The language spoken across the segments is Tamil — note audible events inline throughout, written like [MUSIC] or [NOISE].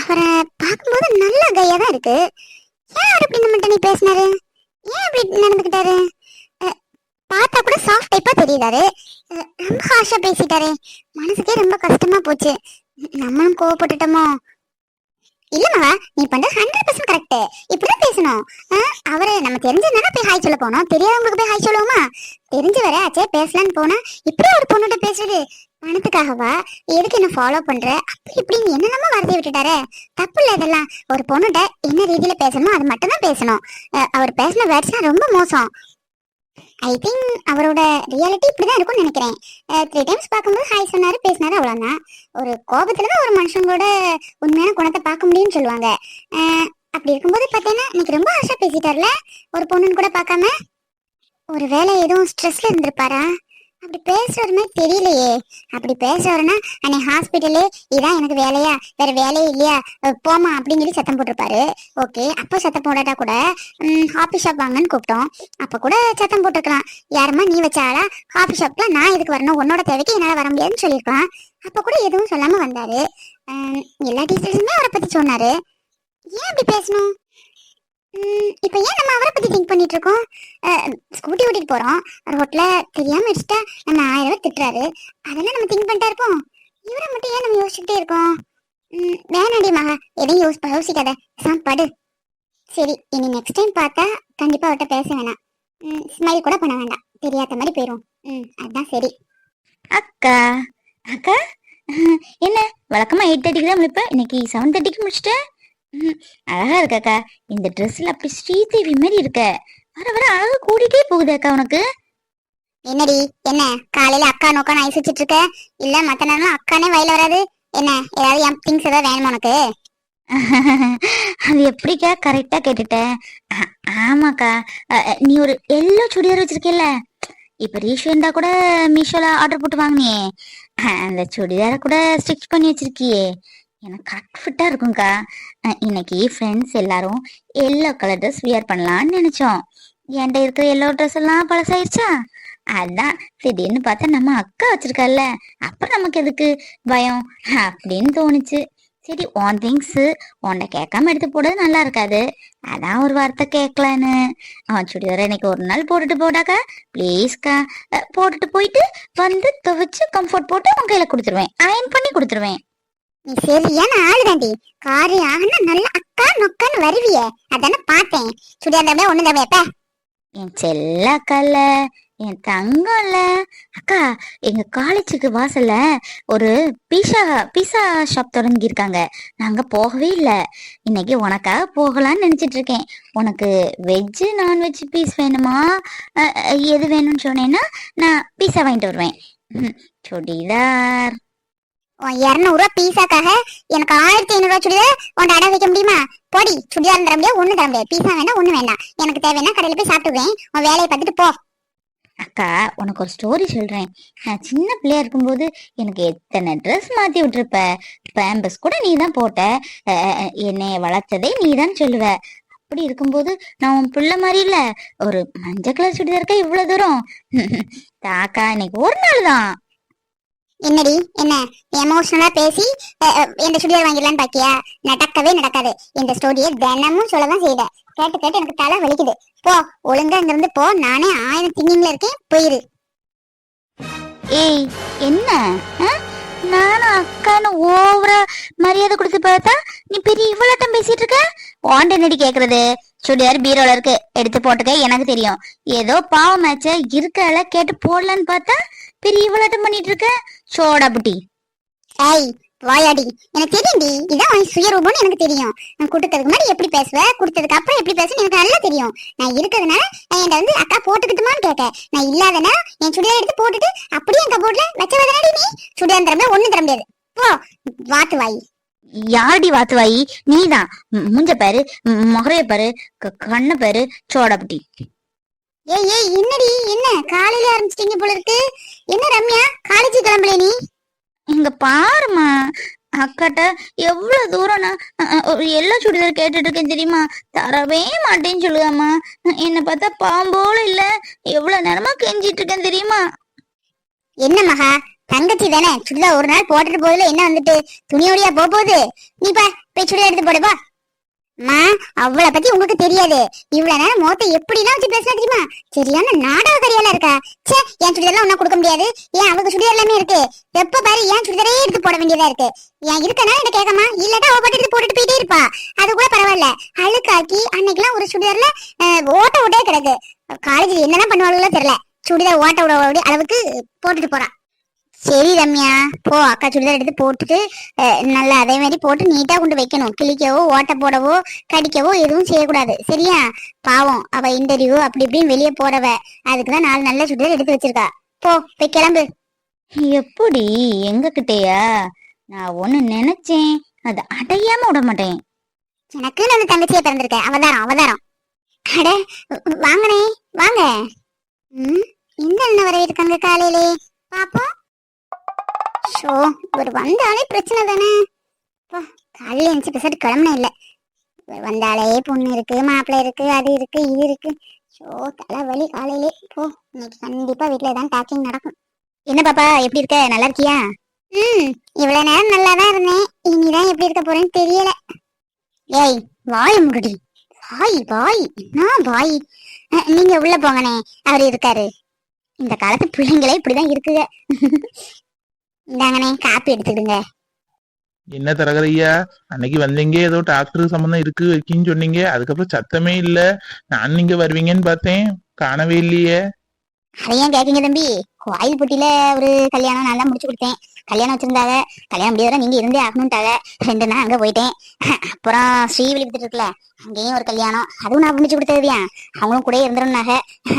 அவரை பார்க்கும்போது நல்ல கையா தான் இருக்கு. ஏன் அவர் இப்படி நம்மகிட்ட நீ பேசினாரு? ஏன் அப்படி நடந்துக்கிட்டாரு? பார்த்தா கூட சாஃப்ட் டைப்பா தெரியுதாரு? ரொம்ப ஹார்ஷா பேசிட்டாரு. மனசுக்கே ரொம்ப கஷ்டமா போச்சு. நம்மளும் கோவப்பட்டுட்டோமோ? இல்லம்மா நீ பண்றது ஹண்ட்ரட் பர்சன்ட் கரெக்ட் இப்படிதான் பேசணும். அவரு நம்ம தெரிஞ்சதுனால போய் ஹாய் சொல்ல போனோம். தெரியாதவங்களுக்கு போய் ஹாய் சொல்லுவோமா? தெரிஞ்சு வர ஆச்சே பேசலான்னு போனா இப்படி ஒரு பொண்ணுகிட்ட பேசுறது? பணத்துக்காகவா? எதுக்கு என்ன ஃபாலோ பண்ற? அப்படி இப்படின்னு என்னென்னமோ வரதை விட்டுட்டாரு. தப்பு இல்ல இதெல்லாம். ஒரு பொண்ணுகிட்ட என்ன ரீதியில பேசணுமோ அது மட்டும் தான் பேசணும் அவர் பேசின வேர்ட்ஸ்லாம் ரொம்ப மோசம். ஐ திங்க் அவரோட ரியாலிட்டி இப்படிதான் இருக்கும்னு நினைக்கிறேன். த்ரீ டைம்ஸ் பார்க்கும்போது ஹாய் சொன்னாரு பேசினாரு அவ்வளவுதான். ஒரு கோபத்துல தான் ஒரு மனுஷங்களோட உண்மையான குணத்தை பார்க்க முடியும்னு சொல்லுவாங்க. அப்படி இருக்கும்போது பார்த்தீங்கன்னா இன்னைக்கு ரொம்ப ஆசை பேசிட்டார்ல ஒரு பொண்ணுன்னு கூட பார்க்காம. ஒரு வேலை எதுவும் ஸ்ட்ரெஸ்ல இருந்திருப்பாரா? அப்படி பேசுறது மாதிரி தெரியலையே. அப்படி பேசுறேன்னா அன்னைக்கு ஹாஸ்பிட்டலு இதான் எனக்கு வேலையா? வேற வேலையே இல்லையா? போமா அப்படின்னு சொல்லி சத்தம் போட்டிருப்பாரு. ஓகே அப்போ சத்தம் போடாட்டா கூட ஹாப்பி ஷாப் வாங்கன்னு கூப்பிட்டோம். அப்போ கூட சத்தம் போட்டிருக்கலாம். யாரும்மா நீ வச்சாலா ஹாப்பி ஷாப்ல நான் இதுக்கு வரணும்? உன்னோட தேவைக்கு என்னால் வர முடியாதுன்னு சொல்லியிருக்கலாம் அப்போ கூட எதுவும் சொல்லாமல் வந்தாரு. எல்லா டீச்சர்ஸுமே அவரை பற்றி சொன்னாரு. ஏன் அப்படி பேசணும்? இப்போ ஏன் நம்ம அவரை பத்தி திங்க் பண்ணிட்டு இருக்கோம் ஸ்கூட்டி ஓட்டிட்டு போறோம். ரோட்ல தெரியாம வச்சுட்டா நம்ம ஆயிரம் ரூபாய் திட்டுறாரு. அதெல்லாம் நம்ம திங்க் பண்ணிட்டா இருப்போம். இவரை மட்டும் ஏன் நம்ம யோசிச்சுட்டே இருக்கோம்? உம், வேணாடி மகா. எதையும் யோசி யோசிக்காத. சாப்பாடு சரி இனி நெக்ஸ்ட் டைம் பார்த்தா கண்டிப்பா அவர்கிட்ட பேச வேணாம். ஸ்மைல் கூட பண்ண வேண்டாம். தெரியாத மாதிரி போயிரும். ம் அதான் சரி. அக்கா. அக்கா? என்ன? வழக்கமா எயிட் தேர்ட்டிக்கு தான் முடிப்பேன் இன்னைக்கு செவன் தேர்ட்டிக்கு முடிச்சிட்டேன் அழகா இருக்க அக்கா. இந்த ட்ரெஸ்ல அப்படி ஸ்ரீதேவி மாதிரி இருக்க. வர வர அழகு கூடிட்டே போகுது அக்கா உனக்கு. என்னடி? என்ன? காலையில அக்கா நோக்கா ஐஸ் வச்சிட்டு இருக்க? இல்ல மத்த நேரம் அக்கானே வயல வராது. என்ன? ஏதாவது என் திங்ஸ் ஏதாவது வேணுமா உனக்கு? அது எப்படிக்கா கரெக்டா கேட்டுட்டேன் ஆமாக்கா. நீ ஒரு எல்லோ சுடிதார் வச்சிருக்கல இப்ப ரீஷோ இருந்தா கூட மீஷோல ஆர்டர் போட்டு வாங்கினியே. அந்த சுடிதார கூட ஸ்டிச் பண்ணி வச்சிருக்கியே. எனக்கு கரெக்ட் ஃபிட்டா இருக்கும்க்கா. இன்னைக்கு ஃப்ரெண்ட்ஸ் எல்லாரும் எல்லோ கலர் ட்ரெஸ் வியர் பண்ணலாம்னு நினைச்சோம். என்கிட்ட இருக்கிற எல்லோ ட்ரெஸ் எல்லாம் பழசாயிருச்சா அதான் திடீர்னு பார்த்தா நம்ம அக்கா வச்சிருக்கல அப்புறம் நமக்கு எதுக்கு பயம்? அப்படின்னு தோணுச்சு. சரி உன் திங்ஸ் உன்னை கேட்காம எடுத்து போடுறது நல்லா இருக்காது. அதான் ஒரு வார்த்தை கேட்கலான்னு. அவன் சுடிதார இன்னைக்கு ஒரு நாள் போட்டுட்டு போடாக்கா? ப்ளீஸ்க்கா போட்டுட்டு போயிட்டு வந்து துவைச்சு கம்ஃபர்ட் போட்டு உன் கையில கொடுத்துருவேன். அயன் பண்ணி கொடுத்துருவேன். நீ சரியான ஆளுதாண்டி. காரி ஆகுனா நல்ல அக்கா நொக்கான்னு வருவியே. அதானே பார்த்தேன். சுடியார் தவிர ஒண்ணு தவிர எப்ப என் செல்ல அக்கால என் தங்கம்ல. அக்கா எங்க காலேஜுக்கு வாசல்ல ஒரு பீஸா பீஸா ஷாப் தொடங்கியிருக்காங்க. நாங்க போகவே இல்லை. இன்னைக்கு உனக்காக போகலான்னு நினைச்சிட்டு இருக்கேன் உனக்கு வெஜ்ஜு நான்வெஜ் பீஸ் வேணுமா? எது வேணும்னு சொன்னேன்னா நான் பீஸா வாங்கிட்டு வருவேன். ம், சுடிதார். உன் பீஸாக்காக எனக்கு ஆயிரத்தி ஐநூறுவா சுடிதார் உன்ட்ட அடை வைக்க முடியுமா? போடி சுடிதார் தர முடியாது ஒண்ணு தர முடியாது. பீஸா வேண்டாம் ஒன்றும் வேண்டாம் எனக்கு தேவைன்னா கடையில் போய் சாப்பிட்டுக்குவேன். உன் வேலையை பார்த்துட்டு போ. அக்கா உனக்கு ஒரு ஸ்டோரி சொல்றேன். நான் சின்ன பிள்ளையா இருக்கும்போது எனக்கு எத்தனை ட்ரெஸ் மாத்தி விட்டுருப்ப? பேம்பஸ் கூட நீ தான் போட்ட என்னை என்னைய வளர்த்ததே நீ தான் சொல்லுவ. அப்படி இருக்கும்போது நான் உன் பிள்ளை மாதிரி இல்ல. ஒரு மஞ்சள் கலர் சுடிதாருக்கா இவ்வளவு தூரம்? தாக்கா இன்னைக்கு ஒரு நாள் தான். என்னடி என்ன? எமோஷனலா பேசி இந்த சுடிதார் வாங்கிடலான்னு பாக்கியா நடக்கவே நடக்காது. இந்த ஸ்டோரியை தினமும் சொல்லதான் செய்த கேட்டு கேட்டு எனக்கு தலை வலிக்குது. போ ஒழுங்கா இங்க இருந்து போ. நானே ஆயிரம் திங்கிங்ல இருக்கேன். போயிரு. ஏய் என்ன? ஆ? நானும் அக்கான்னு ஓவரா மரியாதை கொடுத்து பார்த்தா நீ பெரிய இவ்வளோட்டம் பேசிட்டு இருக்க ஓண்ட நடி கேக்குறது? சுடிதார் பீரோல இருக்கு. எடுத்து போட்டுக்க எனக்கு தெரியும். ஏதோ பாவம் மேட்ச இருக்கால கேட்டு போடலான்னு பார்த்தா பெரிய இவ்வளோட்டம் பண்ணிட்டு இருக்க சோடா புட்டி. ஏய் வாயாடி. எனக்கு தெரியும்டி இதான் உன் சுயரூபம்னு எனக்கு தெரியும். நான் கொடுத்ததுக்கு முன்னாடி எப்படி பேசுவ கொடுத்ததுக்கு அப்புறம் எப்படி பேசுவேன்னு எனக்கு நல்லா தெரியும். நான் இருக்கிறதுனால என்கிட்ட வந்து அக்கா போட்டுக்கிட்டுமான்னு கேட்க. நான் இல்லாதனா என் சுடிதார் எடுத்து போட்டுட்டு அப்படியே என் கபோர்ட்ல வச்ச வதனாடி நீ. சுடிதார் தர முடியாது ஒண்ணு தர முடியாது. போ வாத்து வாய் யாரடி வாத்துவாயி? நீதான். மூஞ்ச பாரு முகரைய பாரு கண்ணை பாரு சோடா புட்டி. ஏய் ஏய் என்னடி? என்ன? காலையில ஆரம்பிச்சிட்டீங்க போல இருக்கு. என்ன ரம்யா? காலேஜ் கிளம்பல நீ? இங்க பாருமா அக்காட்ட எவ்வளவு தூரம் நான் ஒரு எல்லோ சுடிதார் கேட்டுட்டு இருக்கேன் தெரியுமா? தரவே மாட்டேன்னு சொல்லுவாமா என்ன பார்த்தா பாம்போல இல்ல. எவ்வளவு நேரமா கெஞ்சிட்டு இருக்கேன் தெரியுமா? என்ன மகா? தங்கச்சி தானே? சுடிதார் ஒரு நாள் போட்டுட்டு போகுதுல என்ன வந்துட்டு? துணியோடையா போக போகுது. நீ பா போய் சுடிதார் எடுத்து போடு பா. அம்மா அவளை பத்தி உங்களுக்கு தெரியாது. இவ்வளவு நேரம் மோத்த எப்படிலாம் வச்சு பேசினா தெரியுமா? சரியான நாடக கரியால இருக்கா. சே என் சுடிதார்லாம் ஒன்னும் கொடுக்க முடியாது. ஏன் அவளுக்கு சுடிதார் எல்லாமே இருக்கு. எப்ப பாரு ஏன் சுடிதாரே எடுத்து போட வேண்டியதா இருக்கு. ஏன் இருக்கனா என்ன கேட்கமா? இல்லாட்டா அவ பாட்டு எடுத்து போட்டுட்டு போயிட்டே இருப்பா. அது கூட பரவாயில்ல. அழுக்காக்கி அன்னைக்கெல்லாம் ஒரு சுடிதார்ல ஓட்ட ஓட்டே கிடக்கு. காலேஜ் என்னென்ன பண்ணுவாங்களோ தெரியல. சுடிதார் ஓட்ட விட அளவுக்கு போட்டுட்டு போறான் சரி ரம்யா போ. அக்கா சுடிதார் எடுத்து போட்டுட்டு நல்லா அதே மாதிரி போட்டு நீட்டா கொண்டு வைக்கணும். கிழிக்கவோ ஓட்ட போடவோ கடிக்கவோ எதுவும் செய்யக்கூடாது. சரியா? பாவம். அவ இன்டர்வியூ அப்படி இப்படின்னு வெளியே போறவ. அதுக்குதான் நாலு நல்ல சுடிதார் எடுத்து வச்சிருக்கா. போ போய் கிளம்பு. எப்படி? எங்க கிட்டயா நான் ஒண்ணு நினைச்சேன். அது அடையாம விட மாட்டேன். எனக்கு நான் தங்கச்சியா பிறந்திருக்க. அவதாரம் அவதாரம். அட வாங்கனே வாங்க. ம்? இந்த அண்ணன் வரவேற்காங்க காலையிலே. பாப்போம். ஷோ இவர் வந்தாலே பிரச்சனை தானே? பா காலையில எழுந்துச்சு பேசிட்டு கிளம்புன இல்ல. இவர் வந்தாலே பொண்ணு இருக்கு மாப்பிள்ளை இருக்கு அது இருக்கு இது இருக்கு. ஷோ தலைவலி காலையிலே. போ இன்னைக்கு கண்டிப்பா வீட்டுல தான் டாக்கிங் நடக்கும். என்ன பாப்பா எப்படி இருக்க? நல்லா இருக்கியா? ம் இவ்வளவு நேரம் நல்லா தான் இருந்தேன். இனிதான் எப்படி இருக்க போறேன்னு தெரியல. ஏய் வாய் முடி வாய் வாய். என்ன வாய்? நீங்க உள்ள போங்கண்ணே. அவர் இருக்காரு. இந்த காலத்து பிள்ளைங்களே இப்படிதான் இருக்குங்க. [LAUGHS] இந்தாங்கண்ணே காப்பி எடுத்துடுங்க என்ன தரகரையா? அன்னைக்கு வந்தீங்க ஏதோ டாக்டர் சம்பந்தம் இருக்கு இருக்குன்னு சொன்னீங்க. அதுக்கப்புறம் சத்தமே இல்ல. நான் நீங்க வருவீங்கன்னு பார்த்தேன். காணவே இல்லையே. அதையும் கேக்கீங்க தம்பி. கோயில் பொட்டியில ஒரு கல்யாணம் தான் முடிச்சு கொடுத்தேன். கல்யாணம் வச்சிருந்தாங்க. கல்யாணம் முடியாத நீங்க இருந்தே ஆகணும்ட்டாங்க. ரெண்டு நாள் அங்க போயிட்டேன். அப்புறம் ஸ்ரீவில்லிபுத்தூர் இருக்குல்ல அங்கேயும் ஒரு கல்யாணம். அதுவும் நான் முடிச்சு கொடுத்ததுயா அவங்களும் கூட இருந்துருந்தாங்க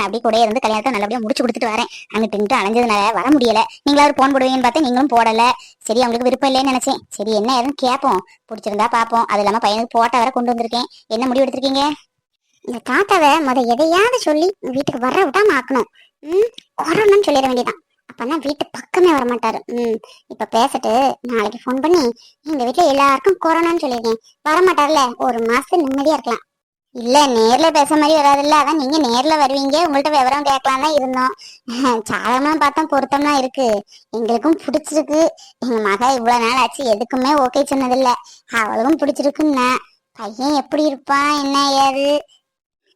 அப்படி கூட இருந்து கல்யாணத்தை நல்லபடியா முடிச்சு கொடுத்துட்டு வரேன். அங்க தின்ட்டு அலைஞ்சதுனால வர முடியல. நீங்களா ஒரு போன் போடுவீங்கன்னு பார்த்தேன். நீங்களும் போடல. சரி அவங்களுக்கு விருப்பம் இல்லைன்னு நினைச்சேன். சரி என்ன ஏதுன்னு கேட்போம். பிடிச்சிருந்தா பாப்போம் அது இல்லாம பையனுக்கு போட்டா வர கொண்டு வந்திருக்கேன். என்ன முடிவு எடுத்திருக்கீங்க? இந்த தாத்தாவை முத எதையாவது சொல்லி வீட்டுக்கு வர விடாம ஆக்கணும். ம் கொரோனான்னு சொல்லிட வேண்டியதான் அப்பதான் வீட்டு பக்கமே வர மாட்டாரு ம் இப்ப பேசிட்டு நாளைக்கு ஃபோன் பண்ணி எங்க வீட்டுல எல்லாருக்கும் கொரோனான்னு சொல்லியிருக்கேன். வரமாட்டார்ல ஒரு மாசம் நிம்மதியா இருக்கலாம். இல்ல நேர்ல பேச மாதிரி வராதுல்ல அதான் நீங்க நேர்ல வருவீங்க உங்கள்ட்ட விவரம் கேட்கலாம் தான் இருந்தோம். [LAUGHS] சாதகமா பார்த்தா பொருத்தம்லாம் இருக்கு. எங்களுக்கும் பிடிச்சிருக்கு. எங்க மக இவ்வளவு நாள் ஆச்சு எதுக்குமே ஓகே சொன்னதில்ல. அவளுக்கும் பிடிச்சிருக்குன்னா பையன் எப்படி இருப்பான் என்ன ஏது?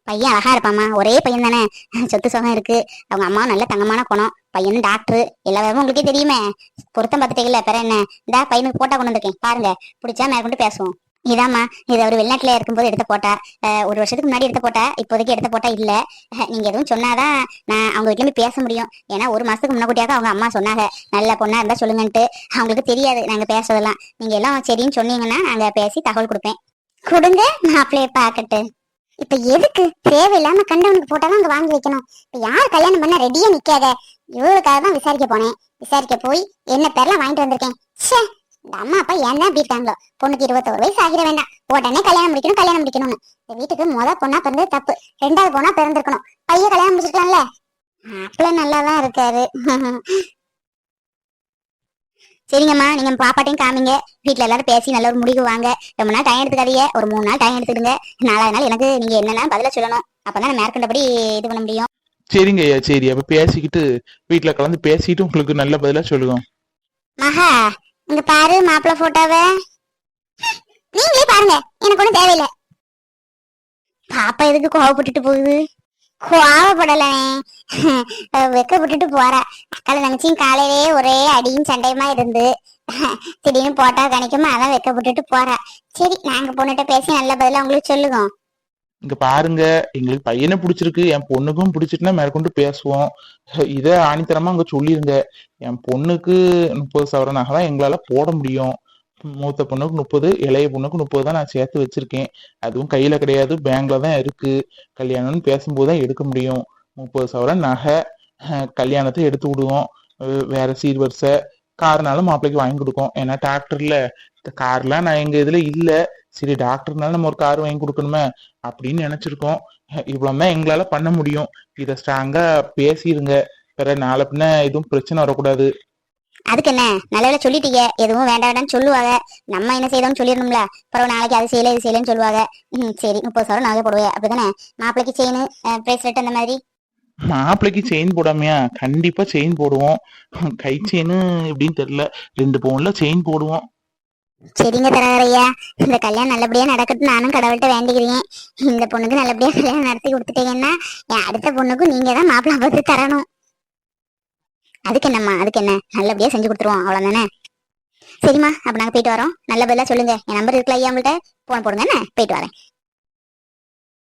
பையன் அழகா இருப்பாம்மா. ஒரே பையன் தானே. [LAUGHS] சொத்து சுகம் இருக்கு. அவங்க அம்மா நல்ல தங்கமான குணம். பையனும் டாக்டர் எல்லா விவரமும் உங்களுக்கே தெரியுமே. பொருத்தம் பார்த்துட்டீங்கல்ல பிற என்ன? இந்த பையனுக்கு போட்டா கொண்டு வந்திருக்கேன். பாருங்க. பிடிச்சா மேற்கொண்டு பேசுவோம். இதாம்மா. இது அவர் வெளிநாட்டுல இருக்கும்போது எடுத்த போட்டா. ஒரு வருஷத்துக்கு முன்னாடி எடுத்த போட்டா. இப்போதைக்கு எடுத்த போட்டா இல்ல. நீங்க எதுவும் சொன்னாதான் நான் அவங்க வீட்லயுமே போய் பேச முடியும். ஏன்னா ஒரு மாசத்துக்கு முன்னாடியாக அவங்க அம்மா சொன்னாங்க. நல்ல பொண்ணா இருந்தா சொல்லுங்கன்ட்டு. அவங்களுக்கு தெரியாது நாங்க பேசுறதெல்லாம். நீங்க எல்லாம் சரின்னு சொன்னீங்கன்னா நாங்க பேசி தகவல் கொடுப்பேன். கொடுங்க மாப்பிள்ளைய பாக்கட்டு இப்ப எதுக்கு? தேவையில்லாம கண்டவனுக்கு போட்டாலும் அங்க வாங்கி வைக்கணும். இப்ப யார் கல்யாணம் பண்ண ரெடியா நிக்காத? இவளுக்காக தான் விசாரிக்க போனேன். விசாரிக்க போய் என்ன பேர்லாம் வாங்கிட்டு வந்திருக்கேன். ச்சே! இந்த அம்மா அப்பா ஏன் தான் இருக்காங்களோ? பொண்ணுக்கு இருபத்தோரு வயசு ஆகிட வேண்டாம். உடனே கல்யாணம் முடிக்கணும் கல்யாணம் முடிக்கணும்னு. இந்த வீட்டுக்கு முத பொண்ணா பிறந்தது தப்பு. ரெண்டாவது பொண்ணா பிறந்திருக்கணும். பையன் கல்யாணம் முடிச்சிருக்கலாம்ல? மாப்பிள்ள நல்லா தான் இருக்காரு. சரிங்கம்மா நீங்க பாப்பாட்டையும் காமிங்க. வீட்ல எல்லாரும் பேசி நல்ல ஒரு முடிவு வாங்க. ரொம்ப நாள் டைம் எடுத்துக்காதீங்க. ஒரு மூணு நாள் டைம் எடுத்துடுங்க நாலாவது நாள் எனக்கு நீங்க என்னன்னா பதில சொல்லணும். அப்பதான் நான் மேற்கண்டபடி இது பண்ண முடியும். சரிங்க ஐயா சரி. அப்ப பேசிக்கிட்டு வீட்டுல கலந்து பேசிட்டு உங்களுக்கு நல்ல பதிலா சொல்லுவோம். மகா இங்க பாரு மாப்பிள்ள போட்டோவை நீங்களே பாருங்க. எனக்கு ஒண்ணும் தேவையில்ல. பாப்பா எதுக்கு கோவப்பட்டுட்டு போகுது? கோவப்படலே [LAUGHS] வெக்கப்பட்டுட்டு போறா. அக்கால தங்கச்சியும் காலையிலே ஒரே அடியும் சண்டையுமா இருந்து. [LAUGHS] திடீர்னு போட்டா கணிக்குமா? அதான் வெக்கப்பட்டுட்டு போறா. சரி நாங்க பொண்ணுகிட்ட பேசி நல்ல பதிலா உங்களுக்கு சொல்லுவோம். இங்க பாருங்க எங்களுக்கு பையனை பிடிச்சிருக்கு. என் பொண்ணுக்கும் பிடிச்சிட்டுனா மேற்கொண்டு பேசுவோம். [LAUGHS] இதை ஆணித்தரமா அங்க சொல்லிருங்க. என் பொண்ணுக்கு முப்பது சவரன் நகை தான் எங்களால போட முடியும். மூத்த பொண்ணுக்கு முப்பது இளைய பொண்ணுக்கு முப்பது தான் நான் சேர்த்து வச்சிருக்கேன். அதுவும் கையில கிடையாது பேங்க்ல தான் இருக்கு. கல்யாணம்னு பேசும்போது தான் எடுக்க முடியும். முப்பது சவரன் நகை கல்யாணத்தை எடுத்து விடுவோம். வேற சீர்வரிசை. கார்னாலும் மாப்பிள்ளைக்கு வாங்கி கொடுக்கும். ஏன்னா டிராக்டர்ல கார்லாம் நான் எங்க இதுல இல்ல. சரி டாக்டர்னால நம்ம ஒரு கார் வாங்கி கொடுக்கணுமே அப்படின்னு நினைச்சிருக்கோம். இவ்வளவுதான் எங்களால பண்ண முடியும். இத ஸ்ட்ராங்கா பேசிருங்க. வேற நாளை பின்ன எதுவும் பிரச்சனை வரக்கூடாது. அதுக்கு என்ன? நல்ல சொல்லிட்டீங்க. எதுவும் வேண்டாம் வேண்டாம்னு சொல்லுவாங்க. நம்ம என்ன செய்தோம்னு சொல்லிடணும்ல. அப்புறம் நாளைக்கு அது செய்யல இது செய்யலன்னு சொல்லுவாங்க. ம் சரி முப்பது சவரம் நகை போடுவேன் அப்படிதானே? மாப்பிள்ளைக்கு செயின் பிரேஸ்லெட் அந்த மாதிரி? மாப்பிள்ளைக்கு செயின் போடாமையா? கண்டிப்பா செயின் போடுவோம். கை செயின் எப்படின்னு தெரியல. ரெண்டு பவுன்ல செயின் போடுவோம். சரிங்க தரகரையா. இந்த கல்யாணம் நல்லபடியா நடக்கட்டும். நானும் கடவுள்கிட்ட வேண்டிக்கிறேன். இந்த பொண்ணுக்கு நல்லபடியா கல்யாணம் நடத்தி கொடுத்துட்டீங்கன்னா அடுத்த பொண்ணுக்கும் நீங்க தான் மாப்பிள்ளை பார்த்து தரணும். அதுக்கு என்னம்மா அதுக்கு என்ன நல்லபடியா செஞ்சு கொடுத்துருவோம் அவ்வளவுதானே? சரிம்மா அப்ப நாங்க போயிட்டு வரோம். நல்ல பதிலா சொல்லுங்க. என் நம்பர் இருக்குல்ல ஐயா உங்கள்கிட்ட போன் போடுங்க என்ன? போயிட்டு வரேன்.